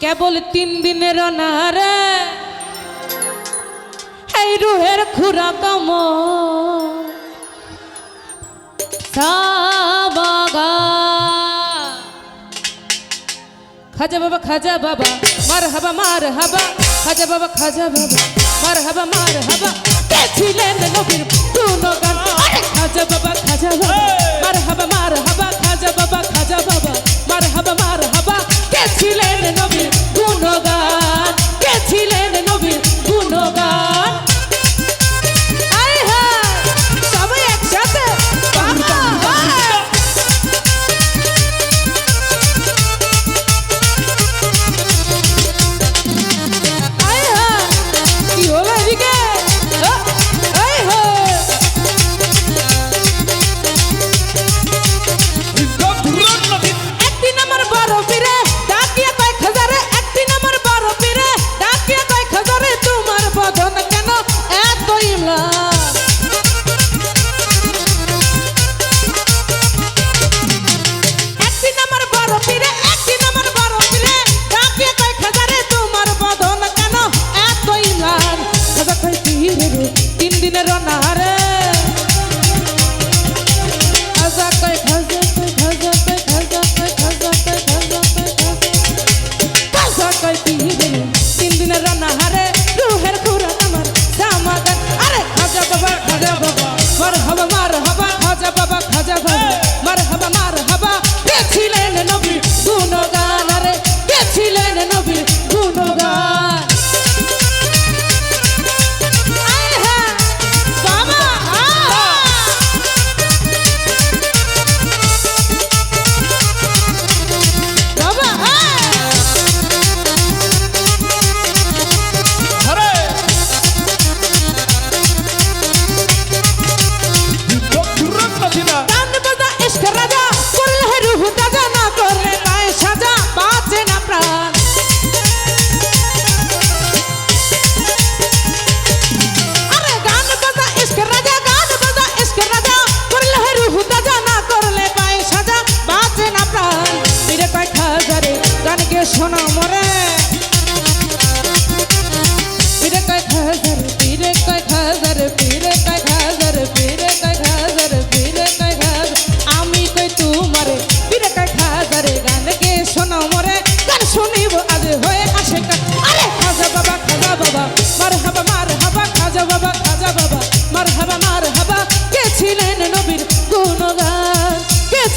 কেবল তিন দিনের অনারে এই রুহের খুরা কম খাজা বাবা খাজা বাবা মার হাবা মার হাবা খাজা বাবা খাজা বাবা মার হাবা মার হাবা ছিলেন নবীর কোন গান। খাজা বাবা খাজা বাবা। মার হাবা মার হাবা খাজা বাবা খাজা বাবা মার হাবা মার হাবা কে ছিলেন নবীর গুণগা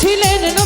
ছিলেন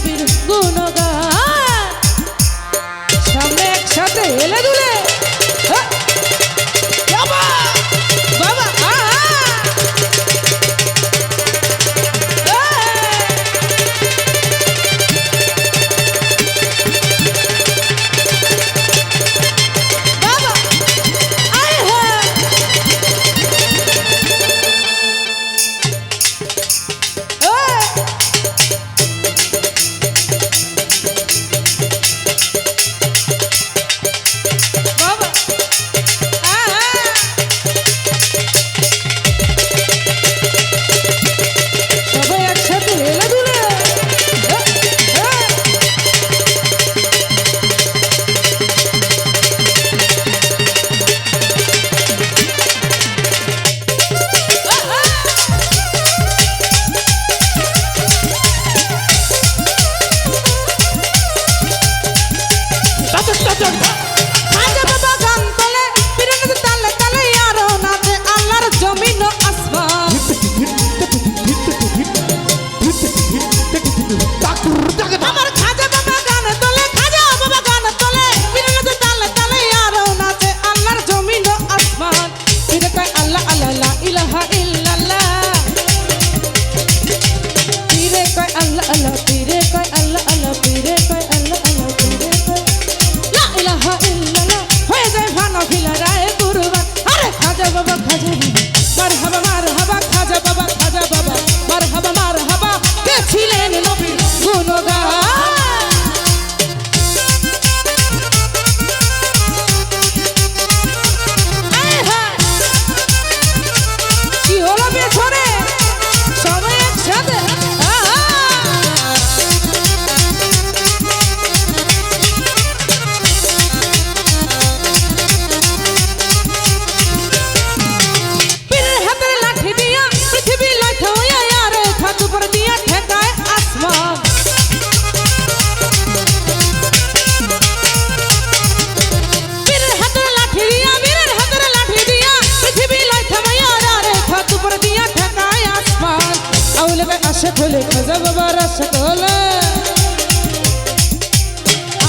দেখো যা বাবা রাশত হলে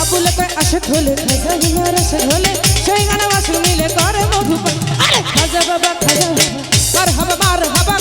আবুলে কয় আশত হলে খাজা বাবা খাজা বাবা মার হাবা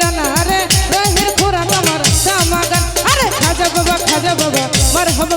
রানা রে রহির পুরান আমার সামাগান। আরে খাজা বাবা খাজা বাবা মার হবা